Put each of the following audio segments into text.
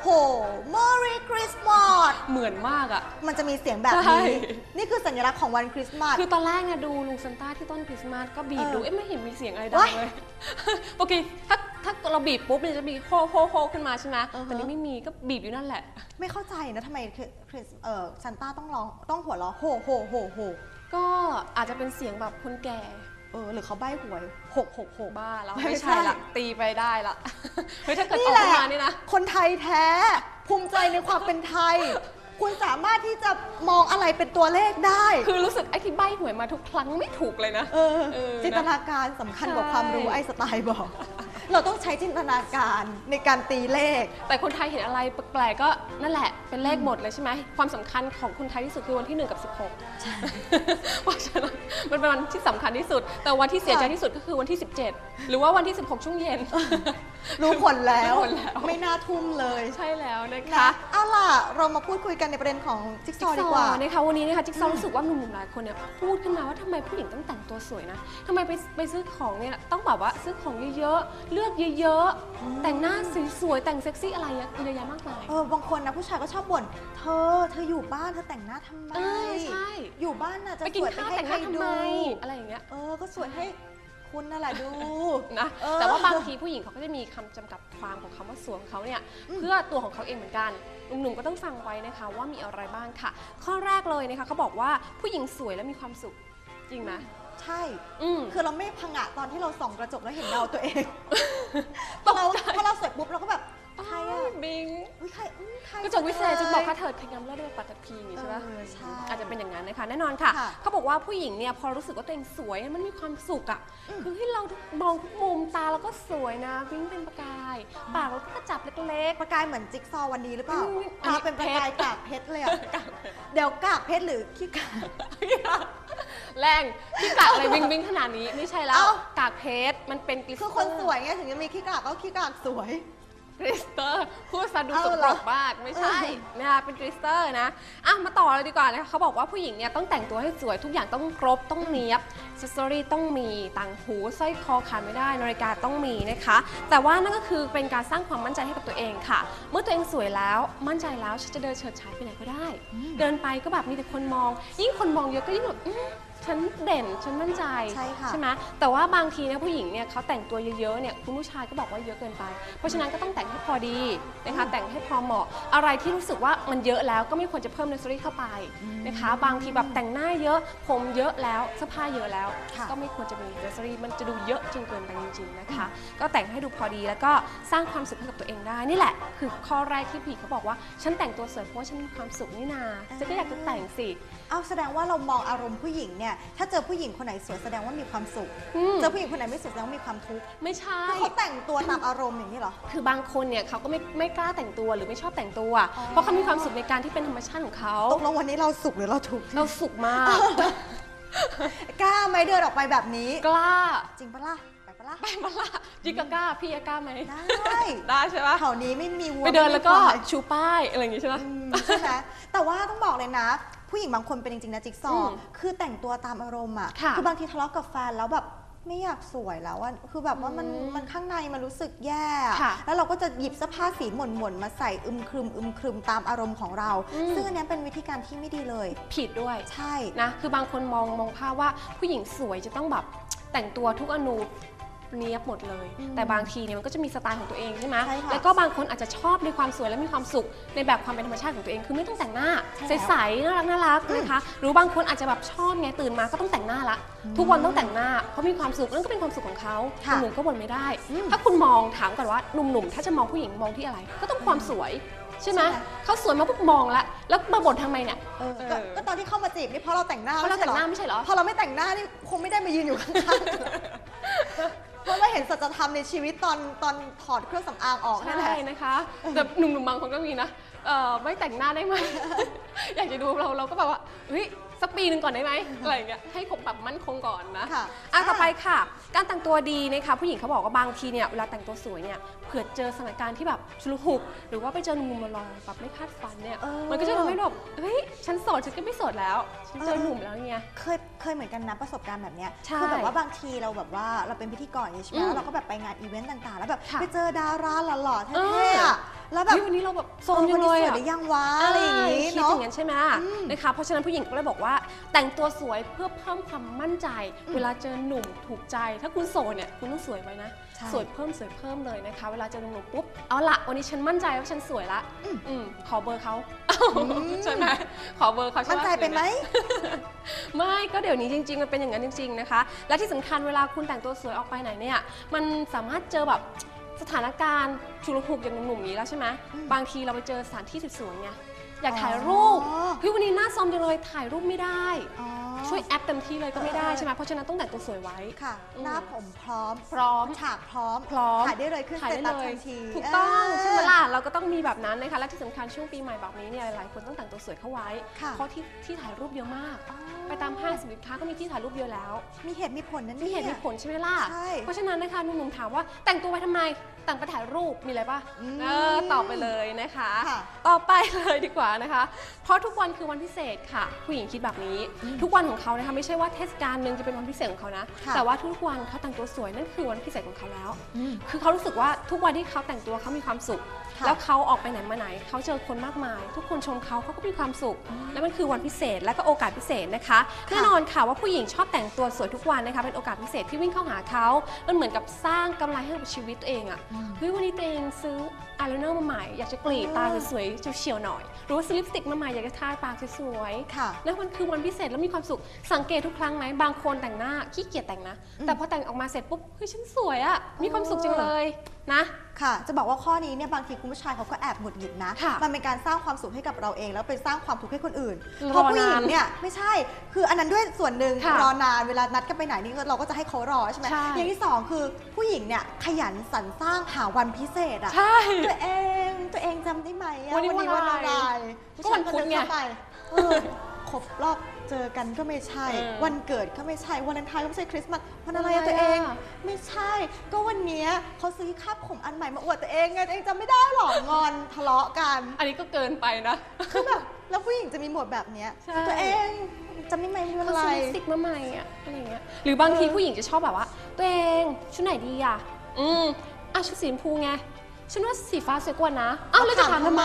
โห Merry Christmas เหมือนมากอะมันจะมีเสียงแบบใช่ นี้ นี่คือสัญลักษณ์ของวันคริสต์มาส คือตอนแรกเนี่ยดูลุงซันต้าที่ต้นคริสต์มาสก็บีบเออดู เอ๊ะไม่เห็นมีเสียงอะไรดังว้ายเลยปกติถ้าถ้าเราบีบปุ๊บมันจะมีโฮโฮโฮขึ้นมาใช่ไหมอือฮะ แต่นี่ไม่มีก็บีบอยู่นั่นแหละ ไม่เข้าใจนะทำไมคริสเอ่อซันต้าต้องร้องต้องหัวเราะโหโหโหโหก็อาจจะเป็นเสียงแบบคนแก่เออหรือเขาใบ้หวยหกหกหกบ้าแล้วไม่ไม่ใช่ใช่ละตีไปได้ละเฮ้ยถ้าเกิดอนี่อกแหละมานี่นะคนไทยแท้ ภูมิใจในความเป็นไทย คุณสามารถที่จะมองอะไรเป็นตัวเลขได้ คือรู้สึกไอ้ที่ใบหวยมาทุกครั้งไม่ถูกเลยนะ เออเออนะจินตนาการสำคัญกว่าใช่ความรู้ไอ้สไตล์บอก เราต้องใช้จินตนาการในการตีเลข แต่คนไทยเห็นอะไรแปลกๆก็นั่นแหละเป็นเลขหมดเลยใช่ไหมความสำคัญของคนไทยที่สุดคือวันที่1กับ16เพราะฉะนั้นมันเป็นวันที่สำคัญที่สุด แต่วันที่เสียใจที่สุดก็คือวันที่ 17 หรือว่าวันที่ 16 ช่วงเย็น รู้ผลแล้ว รู้ผลแล้ว ไม่น่าทุ่มเลยใช่แล้วนะนะคะเอาล่ะ เรามาพูดคุยกันในประเด็นของจิ๊กซอว์ดีกว่า นะคะวันนี้นะคะจิ๊กซอว์รู้สึกว่าหนุ่มๆหลายคนเนี่ยพูดขึ้นมาว่าทำไมผู้หญิงต้องแต่งตัวสวยนะทำไมไปไปซื้อของเนี่ยต้องแบบว่าซื้อของเยอะๆ เลือกเยอะๆ แต่งหน้าสวยๆ แต่งเซ็กซี่อะไรเยอะแยะมากมาย เออบางคนนะผู้ชายก็ชอบบ่น เธอ เธออยู่บ้านเธอแต่งหน้าทำไม เออใช่ อยู่บ้านน่ะจะไปกิสนวยไปข้าวให้แต่งหใครน้าทำดูไมอะไรอย่างเงี้ย เออ ก็สวยให้ คุณนั่นแหละดู นะเออแต่ว่าบางทีผู้หญิงเขาก็จะมีคำจำกัดความของคำว่าสวยของเขาเนี่ยเพื่อตัวของเขาเองเหมือนกันหนุ่มๆก็ต้องฟังไว้นะคะว่ามีอะไรบ้างค่ะ ข้อแรกเลยนะคะเขาบอกว่าผู้หญิงสวยและมีความสุขจริงไหมใช่ อืม คือเราไม่พังอะตอนที่เราส่องกระจกแล้วเห็นเงาตัวเอง ตกเราใจพอเราสวยปุ๊บเราก็แบบ ใครอะบิงอุ๊ยใครอุ๊ยใครกระจกวิเศษจึงบอกค่าเถิดขยำเลิศด้วยปัตตภีอย่างนี้ใช่ไหม เออใช่ อาจจะเป็นอย่างนั้นนะคะแน่นอนค่ะ ค่ะเขาบอกว่าผู้หญิงเนี่ยพอรู้สึกว่าตัวเองสวยมันมีความสุขอะคือให้เรามองทุกมุมตาเราก็สวยนะวิ่งเป็นประกายปากเราก็กระจับเล็ก ประกายเหมือนจิ๊กซอว์วันนี้หรือเปล่าอืมอันนี้ ตาเป็นประกายเพชรกากเพชรเลยอะเดี๋ยวกากเพชรหรือขี้กาก ๆ แรงที่กากอะไรวิ่งวิ่งขนาดนี้ไม่ใช่แล้วเอ้า กากเพชรมันเป็นกลิสคือคนสวยไงถึงจะมีขี้กากก็ขี้กากสวย กลิสเตอร์พูดซะดูเอาสกเหปรรอกมากไม่ใช่เออนะคะเป็นกลิสเตอร์นะอะมาต่อเลยดีกว่านะคะเขาบอกว่าผู้หญิงเนี่ยต้องแต่งตัวให้สวยทุกอย่างต้องครบต้องเนี้ยบเซสซอรี่ต้องมีต่างหูสร้อยคอขาดไม่ได้นาฬิกาต้องมีนะคะ แต่ว่านั่นก็คือเป็นการสร้างความมั่นใจให้กับตัวเองค่ะ เมื่อตัวเองสวยแล้วมั่นใจแล้วฉันจะเดินเฉิดฉายไปไหนก็ได้ เดินไปก็แบบมีแต่คนมอง ยิ่งคนมองเยอะก็ยิ่งแบบอื้อ ฉันเด่นฉันมั่นใจใช่ค่ะใช่ไหมแต่ว่าบางทีเนี่ยผู้หญิงเนี่ยเขาแต่งตัวเยอะๆเนี่ยคุณผู้ชายก็บอกว่าเยอะเกินไป เพราะฉะนั้นก็ต้องแต่งให้พอดีนะคะแต่งให้พอเหมาะ อะไรที่รู้สึกว่ามันเยอะแล้วก็ไม่ควรจะเพิ่มเนสซอรี่เข้าไปนะคะ บางทีแบบแต่งหน้าเยอะผมเยอะแล้วเสื้อผ้าเยอะแล้วค่ะก็ไม่ควรจะมีเนสซอรี่มันจะดูเยอะจนเกินไปจริงๆนะคะ ก็แต่งให้ดูพอดีแล้วก็สร้างความสุขให้กับตัวเองได้นี่แหละ คือข้อแรกที่พี่เขาบอกว่าฉันแต่งตัวสวยเพราะว่าฉันมีความสุขนี่นาฉันก็อยากจะแต่งสิเอาแสดงว่าเรามองอารมณ์ผู้หญิงเนี่ยถ้าเจอผู้หญิงคนไหนสวยแสดงว่ามีความสุข อืม เจอผู้หญิงคนไหนไม่สวยแสดงว่ามีความทุกข์ไม่ใช่คือเขาแต่งตัวตามอารมณ์อย่างนี้เหรอ คือบางคนเนี่ยเขาก็ไม่ไม่กล้าแต่งตัวหรือไม่ชอบแต่งตัว อ๋อ เพราะเขามีความสุขในการที่เป็นธรรมชาติของเขาตกลงวันนี้เราสุขหรือเราทุกข์ เราสุขมาก กล้าไหมเดินออกไปแบบนี้ กล้าจริงปะล่ะ ไปปะล่ะ ไปมาละจิกกกล้าพี่อะกล้าไหมได้ ได้ใช่ปะแถวนี้ไม่มีวัวไปเดินแล้วก็ไม่มีควายชูป้ายอะไรอย่างงี้ใช่ปะอืมใช่ไหมแต่ว่าต้องบอกเลยนะ ผู้หญิงบางคนเป็นจริงๆนะจิ๊กซออืว์มคือแต่งตัวตามอารมณ์อะค่ะอบางทีทะเลาะกับแฟนแล้วแบบไม่อยากสวยแล้วอะคือแบบว่ามันอืมมันข้างในมันรู้สึกแย่อะค่ะแล้วเราก็จะหยิบเสื้อผ้าสีหม่นๆมาใส่อึมครึมอึมครึมตามอารมณ์ของเรา อืม ซึ่งอันเนี้ยเป็นวิธีการที่ไม่ดีเลย ผิดด้วย ใช่ นะคือบางคนมองมองภาพว่าผู้หญิงสวยจะต้องแบบแต่งตัวทุกอนู เนี้ยบหมดเลยอืมแต่บางทีเนี่ยมันก็จะมีสไตล์ของตัวเองใช่ไหมใช่ค่ะแล้วก็บางคนอาจจะชอบในความสวยและมีความสุขในแบบความเป็นธรรมชาติของตัวเองคือไม่ต้องแต่งหน้าใช่แล้วใสๆน่ารักน่ารักนะคะหรือบางคนอาจจะแบบชอบไงตื่นมาก็ต้องแต่งหน้าละ ทุกวันต้องแต่งหน้าเพราะมีความสุขนั่นก็เป็นความสุขของเขาค่ะ หนุ่มๆก็บ่นไม่ได้อืมถ้าคุณมองถามก่อนว่าหนุ่มๆถ้าจะมองผู้หญิงมองที่อะไร ก็ต้องความสวยใช่ไหมใช่ไหมเขาสวยมาปุ๊บมองละแล้วมาบ่นทำไมเนี่ย เออก็เออก็ตอนที่เข้ามาจีบนี่เพราะเราแต่งหน้าเพราะเราแต่งหน้าไม่ใช่เหรอ พอเราไม่แต่งหน้านี่คงไม่ได้มายืนอยู่ข้างๆ เพราะเราเห็นสัจธรรมในชีวิตตอนตอนถอดเครื่องสำอางออกนั่นแหใช่ละ นะคะแต่หนุ่มๆบางคนก็มีนะเอ่อไม่แต่งหน้าได้ไหม อยากจะดูเราเราก็แบบว่าเฮ้ย สักปีหนึ่งก่อนได้ไหมอะไรอย่างเงี้ยให้คงแบบมั่นคงก่อนนะค่ะอะต่อไปค่ะ การแต่งตัวดีนะคะผู้หญิงเขาบอกว่าบางทีเนี่ยเวลาแต่งตัวสวยเนี่ยเผื่อเจอสถานการณ์ที่แบบชุลหุก หรือว่าไปเจอหนุ่มๆมาลองแบบไม่คาดฝันเนี่ยเออ มันก็จะทำให้แบบเฮ้ยฉันโสดฉันก็ไม่โสดแล้วฉันเจอเออหนุ่มแล้วเนี่ย เคยเคยเหมือนกันนะประสบการณ์แบบเนี้ยใช่คือแบบว่าบางทีเราแบบว่าเราเป็นพิธีกรอย่างนี้ใช่ไหมอืมแล้วเราก็แบบไปงานอีเวนต์ต่างๆ แล้วแบบค่ะไปเจอดาราหล่อๆเอเท่อๆอะ แล้วแบบเฮ้ยวันนี้เราแบบโซเอมอจัวันงเลนี้ยสวยอะหรือยังวะอะไรอย่างงี้คิดเนาะอย่างนั้นใช่ไหมอืมนะคะเพราะฉะนั้นผู้หญิงก็เลยบอกว่า แต่งตัวสวยเพื่อเพิ่มความมั่นใจ อืมเวลาเจอหนุ่มถูกใจ ถ้าคุณโสดเนี่ยคุณต้องสวยไว้นะ ใช่สวยเพิ่มสวยเพิ่มเลยนะคะ เวลาเจอหนุ่มๆปุ๊บเอาละวันนี้ฉันมั่นใจว่าฉันสวยละอืมอืมขอเบอร์เขาม ใช่ไหมขอเบอร์เขาช่มั่นใจเป็นไหม ไม่ก็เดี๋ยวนี้จริง ๆ มันเป็นอย่างนั้นจริง ๆนะคะ และที่สำคัญเวลาคุณแต่งตัวสวยออกไปไหนเนี่ยมันสามารถเจอแบบ สถานการณ์ชุลมุนอย่างหนุ่มๆนี้แล้วใช่ไหมอืมบางทีเราไปเจอสถานที่สวยๆไง อยากถ่ายรูปอ๋อเฮ้ยวันนี้หน้าซอมจังเลยถ่ายรูปไม่ได้อ๋อช่วยแอปเต็มที่เลยก็ไม่ได้เออใช่ไหมเพราะฉะนั้นต้องแต่งตัวสวยไว้ค่ะอืมหน้าผมพร้อม พร้อมฉากพร้อม พร้อมถ่ายได้เลยขึ้นถ่ายสเตได้ตัสเลยทันทีถูกต้องเใช่ไหมล่ะเราก็ต้องมีแบบนั้นนะคะและที่สำคัญช่วงปีใหม่แบบนี้เนี่ยหลายๆคนต้องแต่งตัวสวยเข้าไว้ค่ะเพราะที่ที่ถ่ายรูปเยอะมากอ๋อไปตามห้างสินค้าก็มีที่ถ่ายรูปเยอะแล้ว มีเหตุมีผลนั่นมีเหตุมีผลใช่ไหมล่ะใช่เพราะฉะนั้นนะคะหนุ่มๆถามว่าแต่งตัวไปทำไม แต่งไปถ่ายรูปมีอะไรป่ะอืมเออตอบไปเลยนะคะ ค่ะต่อไปเลยดีกว่านะคะ เพราะทุกวันคือวันพิเศษค่ะ ผู้หญิงคิดแบบนี้อืมทุกวันของเขานะคะไม่ใช่ว่าเทศกาลหนึ่งจะเป็นวันพิเศษของเขานะ ค่ะ แต่ว่าทุกวันเขาแต่งตัวสวยนั่นคือวันพิเศษของเขาแล้ว อืม คือเขารู้สึกว่าทุกวันที่เขาแต่งตัวเขามีความสุข ค่ะแล้วเขาออกไปไหนมาไหน เขาเจอคนมากมาย ทุกคนชมเขาเขาก็มีความสุข และมันคือวันพิเศษและก็โอกาสพิเศษนะคะค่ะแน่นอนค่ะว่าผู้หญิงชอบแต่งตัวสวยทุกวันนะคะเป็นโอกาสพิเศษที่วิ่งเข้าหาเขามันเหมือนกับสร้างกำไรให้กับชีวิตตัวเองอะอืมเฮ้ยวันนี้ตัวเองซื้ออายไลเนอร์มาใหม่ อยากจะกรีดตาสวยๆเฉียวๆหน่อย หรือว่าซื้อลิปสติกมาใหม่อยากจะทาปากสวยๆค่ะ แล้วมันคือวันพิเศษแล้วมีความสุขสังเกตทุกครั้งไหมบางคนแต่งหน้าขี้เกียจแต่งนะอืมแต่พอแต่งออกมาเสร็จปุ๊บเฮ้ยฉันสวยอะมีความสุขจังเลย นะ ค่ะ จะบอกว่าข้อนี้เนี่ยบางทีคุณผู้ชายเขาก็แอบหงุดหงิดนะ ค่ะมันเป็นการสร้างความสุขให้กับเราเอง แล้วเป็นสร้างความทุกข์ให้คนอื่นรอเพราะผู้หญิงนานเนี่ยไม่ใช่ คืออันนั้นด้วยส่วนหนึ่งค่ะรอนานเวลานัดกันไปไหนนี่เราก็จะให้เขารอใช่ไหมใช่ อย่างที่สองคือผู้หญิงเนี่ยขยันสรรสร้างหาวันพิเศษอะใช่ ตัวเองตัวเองจำได้ไหมอะวันนี้วันอะไรอะไรก็วันพุธไงผู้ชายก็เดินเข้าปเออครบรอบ เจอกันก็ไม่ใช่ เออวันเกิดก็ไม่ใช่ วันเลนไทน์ก็ไม่ใช่คริสต์มาสวันอะไรวันอะอะไรตัวเองอะไม่ใช่ ก็วันเนี้ยเขาซื้อคาบผมอันใหม่มาอวดตัวเองไงตัวเองจำไม่ได้หรอกงอนทะเลาะกัน อันนี้ก็เกินไปนะ คือแบบแล้วผู้หญิงจะมีหมวดแบบเนี้ยใช่ ตัวเองจำได้ไหมมันเขาอะไรซื้อลิปสติกมาใหม่อะอะไรอย่างเงี้ยหรือบางทีเออผู้หญิงจะชอบแบบว่า ตัวเองชุดไหนดีอะอืมอะชุดสีชมพูไงฉันว่าสีฟ้าสวยกว่านะอ้าวแล้วจะถามทำไม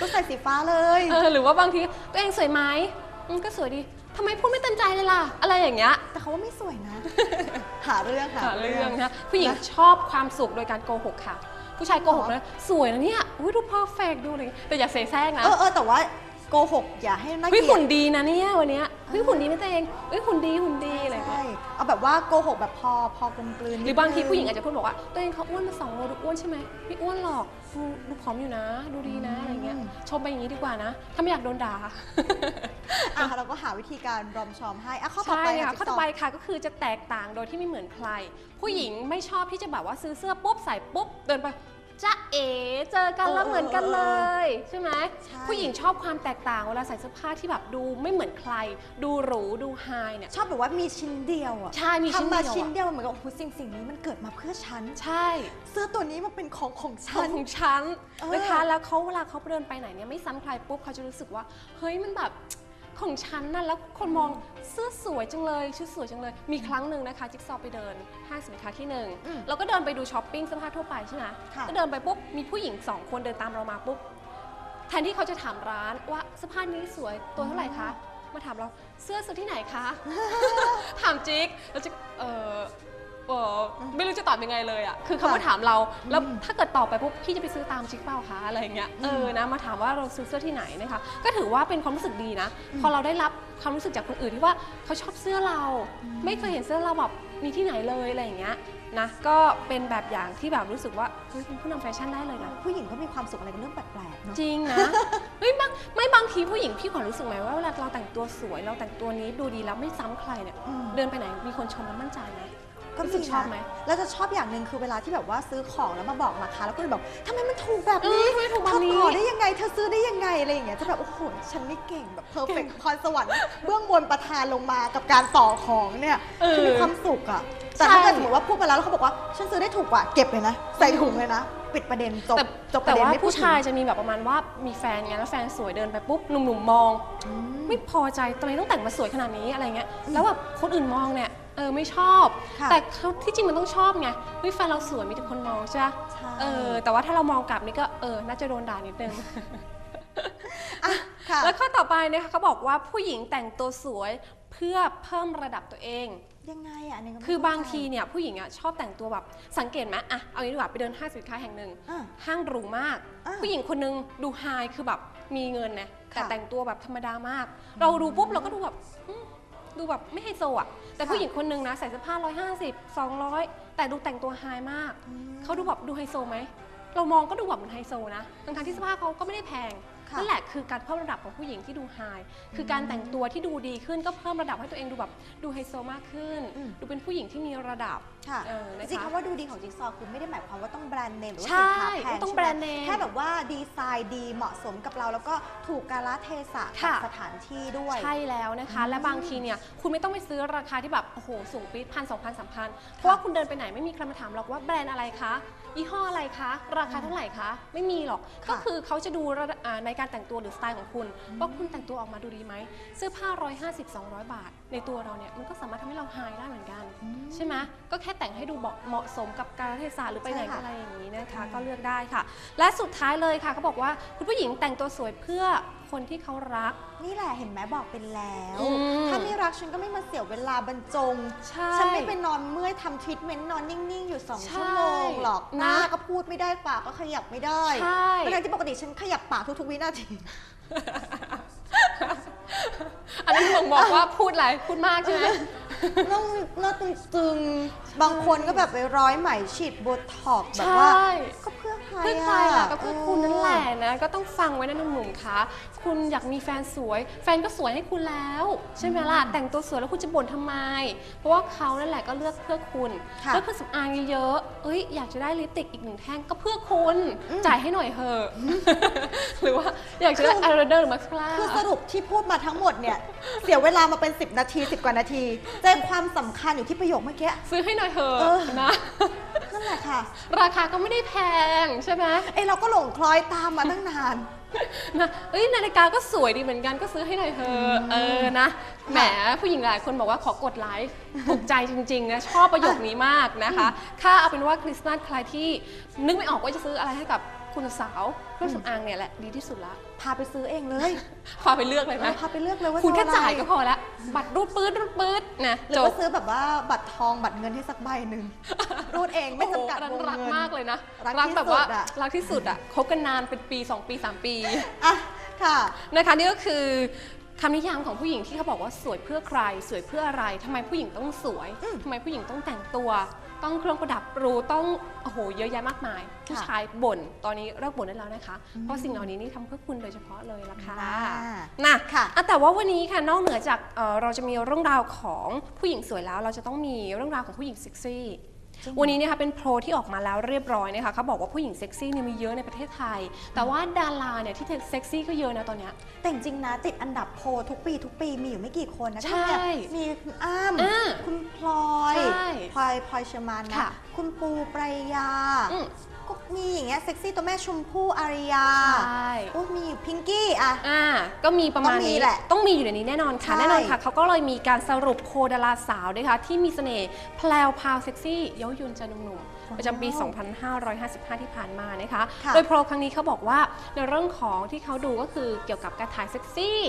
ก็ใส่สีฟ้าเลย เออหรือว่าบางทีตัวเองสวยไหม อืมก็สวยดีทำไมพูดไม่เต็มใจเลยล่ะ อะไรอย่างเงี้ย แต่เขาว่าไม่สวยนะ หาเรื่องหาเรื่องนะผู้หญิงชอบความสุขโดยการโกหกค่ะ ผู้ชายโกหกนะสวยนะเนี่ยอุ้ยดูเพอร์เฟกดูอะไรอย่างเลยแต่อย่าเสแสร้งนะ เออเออแต่ว่า โกหกอย่าให้น่าเกเฮ้ยลียหุ่นดดีนะเนี่ยวันเนี้ยเฮ้ยหุ่นดีไหมตัวเองเฮ้ยหุ่นดีหุ่นดีอะไรอย่างใช่เงี้ยเอาแบบว่าโกหกแบบพอพอกลมกลืนหรือบางทีนิดนึผู้หญิงอาจจะพูดบอกว่าตัวเองเขาอ้วนมาสองโลดูอ้วนใช่ไหมไม่อ้วนหรอกดูดูผอมอยู่นะ ดูดีนะอะไรเงี้ยชมไปอย่างนี้ดีกว่านะ ถ้าไม่อยากโดนด่า อะเราก็หาวิธีการรอมชอมให้อะข้อต่อใช่ไปค่ะจิ๊กข้อซต่อไปค่ะก็คือจะแตกต่างโดยที่ไม่เหมือนใคร ผู้หญิงไม่ชอบที่จะแบบว่าซื้อเสื้อปุ๊บใส่ปุ๊บเดินไป จ้าเอ๋เจอกันแล้วเหมือนกันเลย ใช่ไหมใช่ ผู้หญิงชอบความแตกต่างเวลาใส่เสื้อผ้าที่แบบดูไม่เหมือนใคร ดูหรูดูไฮเนี่ย ชอบแบบว่ามีชิ้นเดียวอะใช่มีชิ้นทำมาเดียวอะ ชิ้นเดียวเหมือนกับโอ้โหสิ่งสิ่งนี้มันเกิดมาเพื่อฉัน ใช่เสื้อตัวนี้มันเป็นของของขฉัองนของฉันเออ นะคะแล้วเขาเวลาเขาเดินไปไหนเนี่ยไม่ซ้ำใครปุ๊บเขาจะรู้สึกว่า เฮ้ยมันแบบ ของฉันน่ะแล้วคนมองเสื้อสวยจังเลยชุดสวยจังเลย มีครั้งหนึ่งนะคะจิ๊กซอว์ไปเดินห้างสินค้าที่หนึ่งอืมเราก็เดินไปดูช้อปปิ้งเสื้อผ้าทั่วไปใช่ไหมค่ะ ก็เดินไปปุ๊บมีผู้หญิงสองคนเดินตามเรามาปุ๊บแทนที่เขาจะถามร้านว่าเสื้อผ้านี้สวยตัวเท่าไหร่คะมาถามเราเสื้อซื้อที่ไหนคะ ถามจิ๊กแล้วจิ๊กเออ เออไม่รู้จะตอบยังไงเลยอะคือเขามาถามเรา แล้วอืมถ้าเกิดตอบไปปุ๊บพี่จะไปซื้อตามจิ๊กเปล่าคะอะไรอย่างเงี้ยเออนะมาถามว่าเราซื้อเสื้อที่ไหนนะคะ ก็ถือว่าเป็นความรู้สึกดีนะ พอเราได้รับความรู้สึกจากคนอื่นที่ว่าเขาชอบเสื้อเรา ไม่เคยเห็นเสื้อเราแบบมีที่ไหนเลยอะไรอย่างเงี้ยนะก็เป็นแบบอย่างที่แบบรู้สึกว่าเฮ้ยเป็นผู้นำแฟชั่นได้เลยนะผู้หญิงก็มีความสุขอะไรกับเรื่องแปลกๆเนาะจริงนะเฮ้ยบางไม่บางทีผู้หญิงพี่ขวัญรู้สึกไหมว่าเวลาเราแต่งตัวสวยเราแต่งตัวนี้ดูดีแล้วไม่ซ้ำใครเนี่ยอืมเดินไปไหนมีคนชมแล้วมั่นใจนะ ก็รู้สึกชอบไหม แล้วจะชอบอย่างหนึ่งคือเวลาที่แบบว่าซื้อของแล้วมาบอกราคาแล้วก็เลยบอกทำไมมันถูกแบบนี้เออทำไมถูกแบบนี้ เธอต่อได้ยังไง เธอซื้อได้ยังไงอะไรอย่างเงี้ยจะแบบโอ้โหฉันนี่เก่งแบบเพอร์เฟกพรสวรรค์เบื้องบนประทานลงมากับการต่อของเนี่ยเออคือมีความสุขอะแต่ใช่ถ้าเกิดสมมติว่าพูดไปแล้วแล้วเขาบอกว่าฉันซื้อได้ถูกกว่าเก็บเลยนะใส่ถุงเลยนะ ปิดประเด็นจบแต่จบปแต่ระเด็นว่าไม่พูดผู้ถึงชายจะมีแบบประมาณว่ามีแฟนไงแล้วแฟนสวยเดินไปปุ๊บหนุ่มๆมอง อืม ไม่พอใจทำไมต้องแต่งมาสวยขนาดนี้อะไรเงี้ยแล้วแบบคนอื่นมองเนี่ย เออไม่ชอบ ค่ะแต่เขาที่จริงมันต้องชอบไงเฮ้ยแฟนเราสวยมีแต่คนมองใช่ปะใช่ เออ แต่ว่าถ้าเรามองกลับนี่ก็เออน่าจะโดนด่านิดนึง อะค่ะ แล้วข้อต่อไปนะคะเขาบอกว่าผู้หญิงแต่งตัวสวยเพื่อเพิ่มระดับตัวเอง ยังไงอะอันนี้ก็ไม่คือบางเข้ใจทีเนี่ยผู้หญิงอะชอบแต่งตัวแบบสังเกตไหมอะเอางี้ดีกว่าไปเดินห้างสินค้าแห่งหนึ่ง อะ ห้างหรูมาก อะผู้หญิงคนนึงดูไฮคือแบบมีเงินนะแต่ค่ะแต่งตัวแบบธรรมดามาก เราดูปุ๊บเราก็ดูแบบอืม ดูแบบไม่ไฮโซอะ แต่ค่ะผู้หญิงคนนึงนะใส่เสื้อผ้าร้อยห้าสิบสองร้อยแต่ดูแต่งตัวไฮมากอืมเขาดูแบบดูไฮโซไหม เรามองก็ดูแบบเหมือนไฮโซนะ ทั้งๆที่เสื้อผ้าเขาก็ไม่ได้แพงค่ะ นั่นแหละคือการเพิ่มระดับของผู้หญิงที่ดูไฮคือการแต่งตัวที่ดูดีขึ้นก็เพิ่มระดับให้ตัวเองดูแบบดูไฮโซมากขึ้นอืมดูเป็นผู้หญิงที่มีระดับค่ะเออนะคะจริงๆคำว่าดูดีของจิ๊กซอว์คือไม่ได้หมายความว่าต้องแบรนด์เนมหรือว่าใช่สินค้าแพงต้องใช่ไหแบรนด์เนมแค่แบบว่าดีไซน์ดีเหมาะสมกับเรา แล้วก็ถูกกาลเทศะกับค่ะสถานที่ด้วยใช่แล้วนะคะอืมและบางทีเนี่ยคุณไม่ต้องไปซื้อราคาที่แบบโอ้โหสูงปี๊ดพันสองพันสามพันเพราะว่าคุณเดินไปไหนไม่มีใครมาถามหรอกว่าแบรนด์อะไรคะยี่ห้ออะไรคะ ราคาเท่าไหร่คะ ไม่มีหรอกค่ะก็คือเขาจะดูระดับอ่าในการแต่งตัวหรือสไตล์ของคุณว่าคุณแต่งตัวออกมาดูดีไหมเสื้อผ้า 150 200 บาท ในตัวเราเนี่ยมันก็สามารถทำให้เราไฮได้เหมือนกันอืมใช่ไหมก็แค่แต่งให้ดูเหมาะเหมาะสมกับการเทศะหรือไปไหนใช่ค่ะอะไรอย่างนี้นะคะอืมก็เลือกได้ค่ะ และสุดท้ายเลยค่ะเขาบอกว่าคุณผู้หญิงแต่งตัวสวยเพื่อ คนที่เขารัก นี่แหละเห็นไหมบอกเป็นแล้ว อืมถ้าไม่รักฉันก็ไม่มาเสียเวลาบรรจง ใช่ฉันไม่ไปนอนเมื่อยทำทรีทเมนต์นอนนิ่ง ๆ อยู่ 2 ใช่ชั่วโมงหรอกนะ หน้าก็พูดไม่ได้ปากก็ขยับไม่ได้ใช่ ทั้งที่ปกติฉันขยับปากทุก ๆ วินาที อันนั้นบ่งบอกว่าพูดอะไรพูดมากใช่ไหม ต้องหน้าตึงๆ บางคนก็แบบไปร้อยไหมฉีดโบท็อกซ์แบบว่า ใช่ ก็เพื่อใครเพื่อใครล่ะก็เพื่อคุณนั่นแหละเออนะ ก็ต้องฟังไว้นะหนุ่มๆคะคุณอยากมีแฟนสวย แฟนก็สวยให้คุณแล้ว ใช่ไหมล่ะแต่งตัวสวยแล้วคุณจะบ่นทำไม เพราะว่าเขานั่นแหละก็เลือกเพื่อคุณค่ะแล้วเครื่องสำอางเยอะๆเอ้ยอยากจะได้ลิปสติกอีกหนึ่งแท่งก็เพื่อคุณอืมจ่ายให้หน่อยเถอะหรือว่าอยากจะได้อายไลเนอร์หรือมาสคาร่าคือสรุปที่พูดมาทั้งหมดเนี่ยเสียเวลามาเป็น 10 นาที 10 กว่านาทีใจความสำคัญอยู่ที่ประโยคเมื่อกี้ซื้อให้หน่อยเถอะเออนะ นั่นแหละค่ะ ราคาก็ไม่ได้แพงใช่ไหมไอเราก็หลงคล้อยตามมาตั้งนานนะเอ้ยนาฬิกาก็สวยดีเหมือนกันก็ซื้อให้หน่อยเถอะเออนะแหมผู้หญิงหลายคนบอกว่าขอกดไลค์ถูกใจจริงๆนะชอบประโยคนี้มากนะคะ ค่าเอาเป็นว่าคริสต์มาสใครที่นึกไม่ออกว่าจะซื้ออะไรให้กับ คุณสาวเครื่องสำอางเนี่ยแหละดีที่สุดละพาไปซื้อเองเลย พาไปเลือกเลยไหมเออพาไปเลือกเลยว่าคุณแค่จะเอจ่ายอะไรก็พอละบัตรรูดปื๊ดรูดปื๊ดนะหรือจบว่าซื้อแบบว่าบัตรทองบัตรเงินให้สักใบหนึ่งรูดเองไม่จำกัดโอ้วโหงอันนั้นรักเงินมากเลยนะรักที่แบบว่าสุดอะรักที่สุดอะคบกันนานเป็นปี 2 ปี 3 ปีอะค่ะนะคะนี่ก็คือคำนิยามของผู้หญิงที่เขาบอกว่าสวยเพื่อใคร สวยเพื่ออะไรทำไมผู้หญิงต้องสวยอืมทำไมผู้หญิงต้องแต่งตัว ต้องเครื่องประดับหรูต้องโอ้โหเยอะแยะมากมาย ผู้ชายบ่นตอนนี้เลิกบ่นได้แล้วนะคะ เพราะสิ่งเหล่านี้นี่ทำเพื่อคุณโดยเฉพาะเลยละค่ะอ่านะค่ะอะแต่ว่าวันนี้ค่ะนอกเหนือจากเอ่อเราจะมีเรื่องราวของผู้หญิงสวยแล้ว เราจะต้องมีเรื่องราวของผู้หญิงเซ็กซี่จริง วันนี้นะคะเป็นโพลที่ออกมาแล้วเรียบร้อยนะคะเขาบอกว่าผู้หญิงเซ็กซี่เนี่ยมีเยอะในประเทศไทย แต่ว่าดาราเนี่ยที่เซ็กซี่ก็เยอะนะตอนเนี้ย แต่จริงๆนะติดอันดับโพลทุกปีทุกปีมีอยู่ไม่กี่คนนะใช่เนี่ยมีคุณอ้ามอ่าคุณพลอยใช่พลอยพลอยเชอร์มานนะค่ะคุณปูปรายยาอื มก็มีอย่างเงี้ยเซ็กซี่ตัวแม่ชมพู่อารยาใช่ โอ้มีอยู่พิงกี้อะอ่าก็มีประมาณต้องมีนี้แหละต้องมีอยู่ในนี้แน่นอนค่ะใช่ แน่นอนค่ะเขาก็เลยมีการสรุปโพลดาราสาวนะคะที่มีเสน่ห์แพลวพราวเซ็กซี่เย้ายวนใจหนุ่มๆ ประจำปี 2555 ที่ผ่านมานะคะค่ะโดยโพลครั้งนี้เขาบอกว่าในเรื่องของที่เขาดูก็คือเกี่ยวกับการถ่ายเซ็กซี่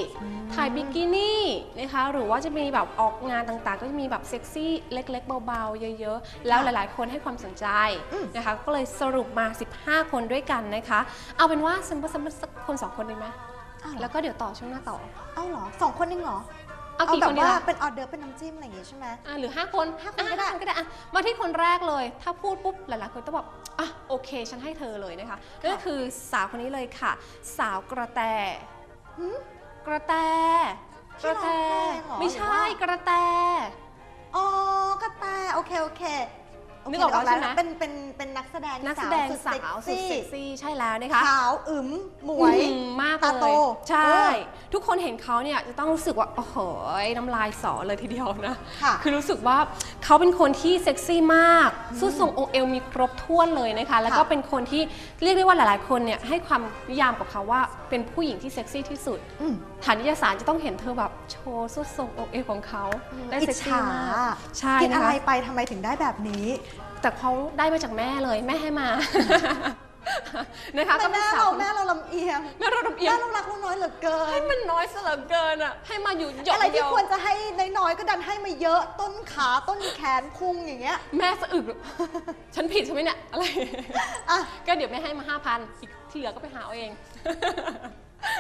ถ่ายบิกินี่นะคะ หรือว่าจะมีแบบออกงานต่างๆ ก็จะมีแบบเซ็กซี่เล็ก ๆ เบาๆ เยอะๆ แล้วหลายๆ คนให้ความสนใจอืมนะคะ ก็เลยสรุปมา 15 คนด้วยกันนะคะ เอาเป็นว่าซัมเปอร์ซัมเปอร์สักคนสองคนดีไหมอ้าวเหรแล้อวก็เดี๋ยวต่อช่วงหน้าต่อ เอ้าเหรอสองคนเองเหรอ เอากี่แบคบนดีว่าล่ะเป็นออเดอร์เป็นน้ำจิ้มอะไรอย่างงี้ใช่ไหม อะหรือ 5 คนห้าคนก็ได้ อะก็ได้อะมาที่คนแรกเลย ถ้าพูดปุ๊บหลายๆคนต้องแบบอะโอเค ฉันให้เธอเลยนะคะนั่นก็คือสาวคนนี้เลยค่ะ สาวกระแตหืมกระแตกระแตที่ร้องเพลงเหรอไม่ใช่หรือว่ากระแต อ๋อกระแตโอเคโอเคโเค นึกออกแล้วใช่ไหมเป็นเป็นเป็นนักแสดงนักแสดงสาวสุดเซ็กซี่ใช่แล้วนะคะขาวอึมหมวยอื้อหือมากตาเลโตยใช่เออทุกคนเห็นเขาเนี่ยจะต้องรู้สึกว่าโอ้โหน้ำลายสอเลยทีเดียวนะค่ะคือรู้สึกว่าเขาเป็นคนที่เซ็กซี่มากสู้ทรงองค์เอวมีครบถ้วนเลยนะคะ แล้วก็ค่ะเป็นคนที่เรียกได้ว่าหลาย ๆ คนเนี่ยให้ความนิยามกับเขาว่าเป็น เป็นผู้หญิงที่เซ็กซี่ที่สุดอืมฐานนิยายสารจะต้องเห็นเธอแบบโชว์สุดทรงอกเอวของเขาได้อิจเซ็กซี่ฉามากใช่กินนะอะไรคะไปทำไมถึงได้แบบนี้ แต่เขาได้มาจากแม่เลยแม่ให้มานะคะแต่ก็เป็นแม่สาเราวแม่เราลำเอียงแม่เราลำเอียแม่งเรารักลูกน้อยเหลือเกินให้มันน้อยซะเหลือเกินอะให้มาอยู่หยดอะไรเดีที่ยวควรจะให้น้อยๆก็ดันให้มาเยอะต้นขาต้นแขนพุงอย่างเงี้ย แม่สะอึกฉันผิดใช่ไหมเนี่ยอะไรอะก็เดี๋ยวแม่ให้มาห้าพันอีก ที่เหลือก็ไปหาเอาเอง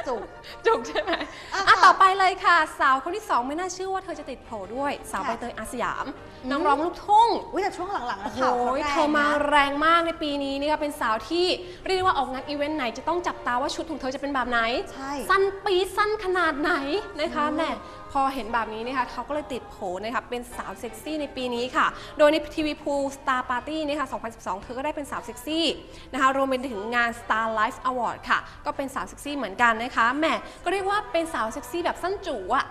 จุก จุกใช่ไหมอะอะค่ะต่อไปเลยค่ะ สาวคนที่สองไม่น่าเชื่อว่าเธอจะติดโผล่ด้วย สาวค่ะ ใบเตยอาสยาม นักร้องลูกทุ่ง อุ้ยแต่ช่วงหลังๆนะโอ้โหข่าวเขาแรงเธอมาแรงมากในปีนี้นี่ค่ะเป็นสาวที่เรียกได้ว่าออกงานอีเวนต์ไหนจะต้องจับตาว่าชุดของเธอจะเป็นแบบไหน ใช่ สั้นปีสั้นขนาดไหนนะคะอืมแน่ พอเห็นแบบนี้นะคะเขาก็เลยติดโผนะคะเป็นสาวเซ็กซี่ในปีนี้ค่ะ โดยในทีวีพูสตาร์ปาร์ตี้นี่ค่ะ2012 เธอก็ได้เป็นสาวเซ็กซี่นะคะรวมไปถึงงาน Star Life Award ค่ะ ก็เป็นสาวเซ็กซี่เหมือนกันนะคะแหมก็เรียกว่าเป็นสาวเซ็กซี่แบบสั้นจู๋อะ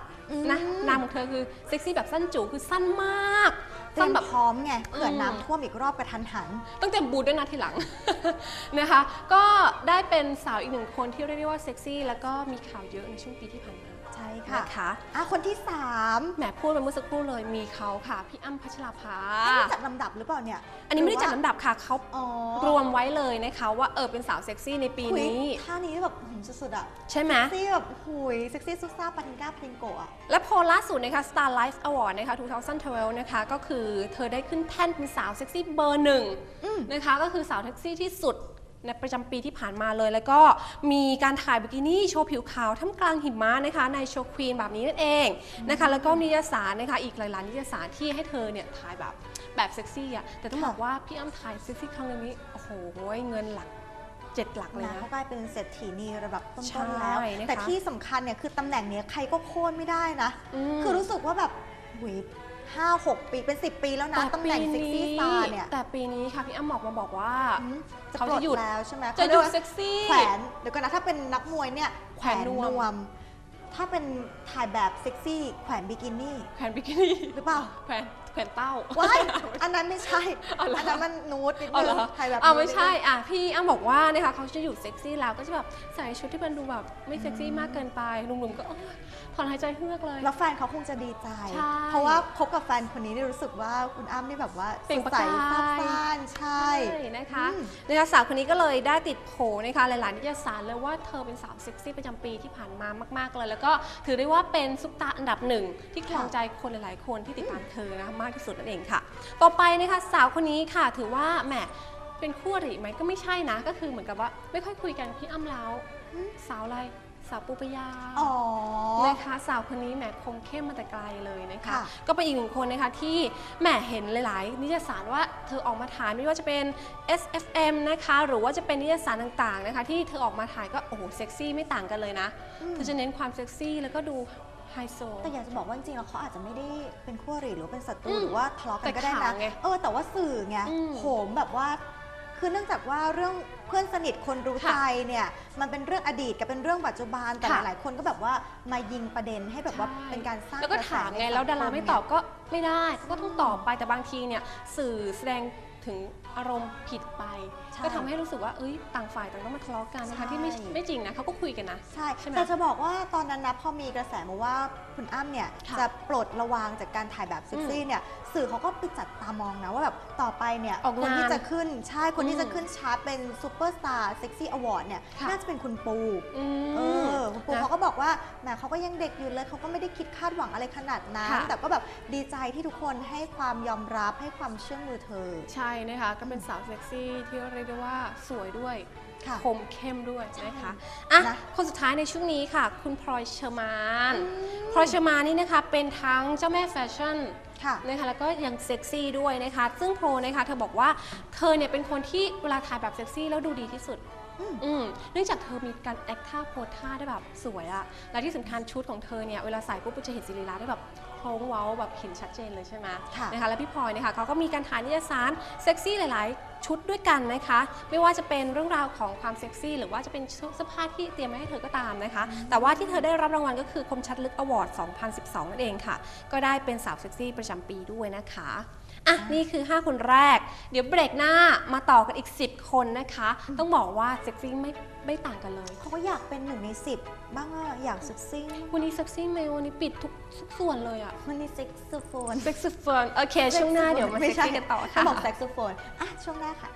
นะนามของเธอคือเซ็กซี่แบบสั้นจู๋คือสั้นมากเตรีสั้ยนมแบบพร้อมไงเผื่ออมน้ำท่วมอีกรอบกระทันหันต้องเตรียมบูทด้วยนะทีหลังนะคะ ก็ได้เป็นสาวอีกหนึ่งคนที่เรียกได้ว่าเซ็กซี่แล้วก็มีข่าวเยอะในช่วงปีที่ผ่านมาใช่ค่ะนะคะอะคนที่สามแหมพูดไปเมื่อสักครู่เลยมีเขาค่ะ พี่อ้ำพัชราภาอันนี้จัดลำดับหรือเปล่าเนี่ย อันนี้ไม่ได้จัดลำดับค่ะเขาอ๋อรวมไว้เลยนะคะว่าเออเป็นสาวเซ็กซี่ในปีคุยนี้ท่านี้แบบหืมสุดๆอะใช่ไหมเซ็กซี่แบบหุยเซ็กซี่ซุปซ่าปาทิงก้าปาทิงโกะอะและโพลล่าสุดนะคะ Star Life Award นะคะ2012นะคะก็คือเธอได้ขึ้นแท่นเป็นสาวเซ็กซี่เบอร์หนึ่งอืมนะคะก็คือสาวเซ็กซี่ที่สุด ในประจำปีที่ผ่านมาเลย แล้วก็มีการถ่ายบิกินี่โชว์ผิวขาวท่ามกลางหิมะนะคะ ในโชว์ควีนแบบนี้นั่นเองนะคะ แล้วก็นิตยสารนะคะ อีกหลายๆนิตยสารที่ให้เธอเนี่ยถ่ายแบบแบบเซ็กซี่อะแต่ต้องบอกว่าพี่อ้ำถ่ายเซ็กซี่ครั้งนี้โอ้โหเงินหลักเจ็ดหลักเลยนะนะเขากลายเป็นเศรษฐีนีระดับต้ใช่นๆแล้วนะคะแต่ที่สำคัญเนี่ยคือตำแหน่งเนี้ยใครก็โค่นไม่ได้นะมคือรู้สึกว่าแบบหุย ห้าหกปีเป็น 10 ปีแล้วนะตำแหน่งเซ็กซี่สตาร์เนี่ยแต่ปีนี้ค่ะพี่อ้ำออกมาบอกว่าอืมจะเขาปลจะดหยุดแล้วใช่ไหมจะหยุดขารีกว่าเซ็กซี่แขวนเดี๋ยวก่อนนะถ้าเป็นนักมวยเนี่ยแขวนนวมมถ้าเป็นถ่ายแบบเซ็กซี่แขวนบิกินี่แขวนบิกินี่หรือเปล่าแขวน แขวนเต้า ว้ายอันนั้นไม่ใช่เอาเหรออันนั้นมันนูดนิดเอานึเหรงอถ่ายแบบอ่านูดไม่นิดใช่นึงอะพี่อ้ำบอกว่านะคะเขาจะอยู่เซ็กซี่แล้วก็จะแบบใส่ชุดที่มันดูแบบไม่เซ็กซี่มากเกินไปหนุ่มๆก็เออถอนหายใจเฮือกเลย แล้วแฟนเขาคงจะดีใจ ใช่เพราะว่าคบกับแฟนคนนี้เนี่ยรู้สึกว่าคุณอ้ำนี่แบบว่าเปล่งสประดใสกายซาบซ่านใช่ ใช่นะคะอืม นะคะสาวคนนี้ก็เลยได้ติดโผนะคะหลาย ๆ นิตยสารเลยว่าเธอเป็นสาวเซ็กซี่ประจำปีที่ผ่านมามาก ๆ เลย แล้วก็ถือได้ว่าเป็นซุปตาร์อันดับหนึ่งที่ครองใจคนหลาย ๆ คนที่ติดตามเธอนะคะมากที่สุดนั่นเองค่ะ ต่อไปนะคะสาวคนนี้ค่ะ ถือว่าแหมเป็นคู่อริไหมก็ไม่ใช่นะ ก็คือเหมือนกับว่าไม่ค่อยคุยกันพี่อ้ำแล้วอืมสาวอะไรสาวปูปยา อ๋อ นะคะสาวคนนี้แหมคมเข้มมาแต่ไกลเลยนะคะ ค่ะก็เป็นอีกหนึ่งคนนะคะที่แหมเห็นหลาย ๆ นิตยสารว่าเธอออกมาถ่ายไม่ว่าจะเป็น SFM นะคะหรือว่าจะเป็นนิตยสารต่าง ๆ นะคะ ที่เธอออกมาถ่ายก็โอ้โหเซ็กซี่ไม่ต่างกันเลยนะอืม เธอจะเน้นความเซ็กซี่แล้วก็ดู ไฮโซ แต่อยากจะบอกว่าจริงๆแล้วเขาอาจจะไม่ได้เป็นคู่อริหรือว่าเป็นศัตรูอืมหรือว่าทะเลาะกันก็ได้แต่นะข่าวไงเออแต่ว่าสื่อไงอืมโหมแบบว่า คือเนื่องจากว่าเรื่องเพื่อนสนิทคนรู้ค่ะใจเนี่ยมันเป็นเรื่องอดีตกับเป็นเรื่องปัจจุบันแต่ค่ะหลายๆคนก็แบบว่ามายิงประเด็นให้แบบว่าใช่เป็นการสร้างแล้วก็ระสถามในไงสังแล้วดาราคไม่ตอบก็ไม่ได้เขาก็ต้องตอบไปแต่บางทีเนี่ยสื่อแสดงถึง อารมณ์ผิดไป ใช่ ก็ทำให้รู้สึกว่าเอ้ยต่างฝ่ายต่างต้องมาทะเลาะกันนะคะที่ไม่ใช่ไม่จริงนะเขาก็คุยกันนะ ใช่ใช่ไหมแต่จะบอกว่าตอนนั้นนะพอมีกระแสมาว่าคุณอ้ำเนี่ยค่ะจะปลดระวางจากการถ่ายแบบเซ็กซี่เนี่ยสื่อเขาก็ไปจัดตามองนะว่าแบบต่อไปเนี่ยออกคนที่งานจะขึ้นใช่คนที่อืมจะขึ้นชาร์ตเป็นซูเปอร์สตาร์เซ็กซี่อวอร์ดเนี่ยค่ะ น่าจะเป็นคุณปูอืม เออคุณปูนะเขาก็บอกว่าแหมเขาก็ยังเด็กอยู่เลยเขาก็ไม่ได้คิดคาดหวังอะไรขนาดนั้น ค่ะ แต่ก็แบบดีใจที่ทุกคนให้ความยอมรับให้ความเชื่อมือเธอ ใช่นะคะก็เป็นสาวเซ็กซี่ที่เรียกได้ว่าสวยด้วยค่ะคมเข้มด้วยนะคะอะนะคนสุดท้ายในช่วงนี้ค่ะ คุณพลอยเชอร์มานพลอยเชอร์มานนี่นะคะเป็นทั้งเจ้าแม่แฟชั่นค่ะนะคะแล้วก็ยังเซ็กซี่ด้วยนะคะ ซึ่งโพลนะคะเธอบอกว่าเธอเนี่ยเป็นคนที่เวลาถ่ายแบบเซ็กซี่แล้วดูดีที่สุดอืมอืมเนื่องจากเธอมีการแอคท่าโพสท่าได้แบบสวยอะและที่สำคัญชุดของเธอเนี่ยเวลาใส่ปุ๊บจะเห็นสิริราได้แบบ โค้งเว้าแบบเห็นชัดเจนเลยใช่ไหมค่ะนะคะแล้วพี่พลอยเนี่ยค่ะเขาก็มีการถ่ายนิตยสารเซ็กซี่หลาย ๆ ชุดด้วยกันนะคะ ไม่ว่าจะเป็นเรื่องราวของความเซ็กซี่ หรือว่าจะเป็นเสื้อผ้าที่เตรียมมาให้เธอก็ตามนะคะ แต่ว่าที่เธอได้รับรางวัลก็คือคมชัดลึกอวอร์ด 2012 นั่นเองค่ะ ก็ได้เป็นสาวเซ็กซี่ประจำปีด้วยนะคะ อะนี่คือ 5 คนแรก เดี๋ยวเบรกหน้ามาต่อกันอีก 10 คนนะคะ ต้องบอกว่าเซ็กซี่ไม่ไม่ต่างกันเลย เขาก็อยากเป็นหนึ่งในสิบบ้างอะอยากเซ็กซี่วันนี้เซ็กซี่ไหมวันนี้ปิดทุกทุกส่วนเลยอะมันนี่เซ็กซ์โฟนเซ็กซี่เฟิร์นโอเค ช่วงหน้าเดี๋ยวมาเซ็กซี่กันต่อค่ะ บอกแซ็กซ์โฟนอะช่วงหน้าค่ะ